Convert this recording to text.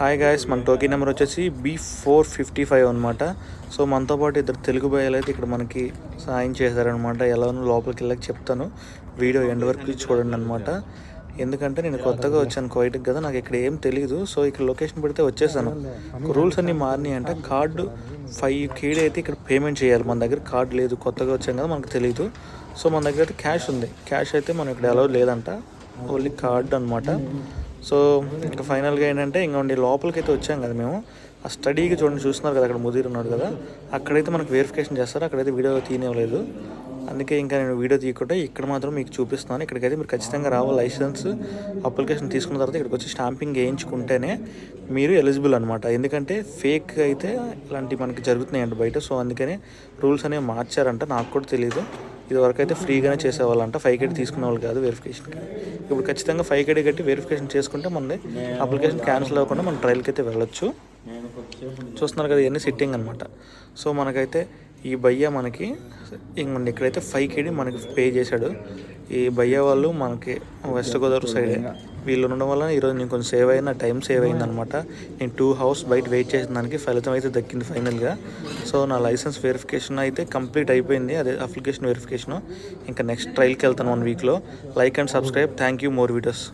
Hi guys మన token number వచ్చేసి B four fifty five అనమాట సో మనతో పాటు ఇద్దరు తెలుగు భయాలు అయితే ఇక్కడ మనకి సాయం చేశారనమాట ఎలానో లోపలికి వెళ్ళక చెప్తాను. వీడియో ఎండ్ వరకు చూడండి అనమాట ఎందుకంటే నేను కొత్తగా వచ్చాను కోయిట్కి కదా నాకు ఇక్కడ ఏం తెలియదు సో ఇక్కడ లొకేషన్ పెడితే వచ్చేసాను. రూల్స్ అన్నీ మారినాయి అంటే. కార్డు ఫైవ్ కేడీ అయితే ఇక్కడ పేమెంట్ చేయాలి. మన దగ్గర కార్డు లేదు. కొత్తగా వచ్చాం కదా మనకు తెలియదు సో మన దగ్గర అయితే క్యాష్ ఉంది. క్యాష్ అయితే మనం ఇక్కడ ఎలా లేదంట. ఓన్లీ కార్డు అనమాట సో ఇంకా ఫైనల్గా ఏంటంటే ఇంకా లోపలికి అయితే వచ్చాం కదా మేము. ఆ స్టడీకి చూడండి చూస్తున్నారు కదా అక్కడ ముదిరి ఉన్నాడు కదా. అక్కడైతే మనకు వెరిఫికేషన్ చేస్తారు అక్కడైతే వీడియో తీయనివ్వలేదు. అందుకే ఇంకా నేను వీడియో తీయకుండా ఇక్కడ మాత్రం మీకు చూపిస్తున్నాను. ఇక్కడికైతే మీరు ఖచ్చితంగా రావాలి లైసెన్స్ అప్లికేషన్ తీసుకున్న తర్వాత ఇక్కడికి వచ్చి స్టాంపింగ్ వేయించుకుంటేనే మీరు ఎలిజిబుల్ అనమాట ఎందుకంటే ఫేక్ అయితే ఇలాంటివి మనకి జరుగుతున్నాయంట బయట. సో అందుకనే రూల్స్ అనేవి మార్చారంట నాకు కూడా తెలియదు ఇదివరకు అయితే ఫ్రీగానే చేసేవాళ్ళంట. ఫైవ్ కేడీ తీసుకునే వాళ్ళు కాదు వెరిఫికేషన్కి ఇప్పుడు ఖచ్చితంగా ఫైవ్ కేడీ కట్టి వెరిఫికేషన్ చేసుకుంటే మనది అప్లికేషన్ క్యాన్సిల్ అవ్వకుండా మనం ట్రయల్కి అయితే వెళ్ళొచ్చు. చూస్తున్నారు కదా ఇవన్నీ సిట్టింగ్ అనమాట సో మనకైతే ఈ భయ్య మనకి ఇంకొండి ఇక్కడైతే ఫైవ్ కేడీ మనకి పే చేశాడు. ఈ భయ్య వాళ్ళు మనకి వెస్ట్ గోదావరి సైడ్ వీళ్ళు ఉండడం వల్ల ఈరోజు నేను కొంచెం సేవ్ అయిన టైం సేవ్ అయింది అనమాట నేను టూ హవర్స్ బయట వెయిట్ చేసిన దానికి ఫలితం అయితే దక్కింది ఫైనల్గా సో నా లైసెన్స్ వెరిఫికేషన్ అయితే కంప్లీట్ అయిపోయింది. అదే అప్లికేషన్ వెరిఫికేషన్ ఇంకా నెక్స్ట్ ట్రైల్కి వెళ్తాను వన్ వీక్లో like and subscribe thank you more videos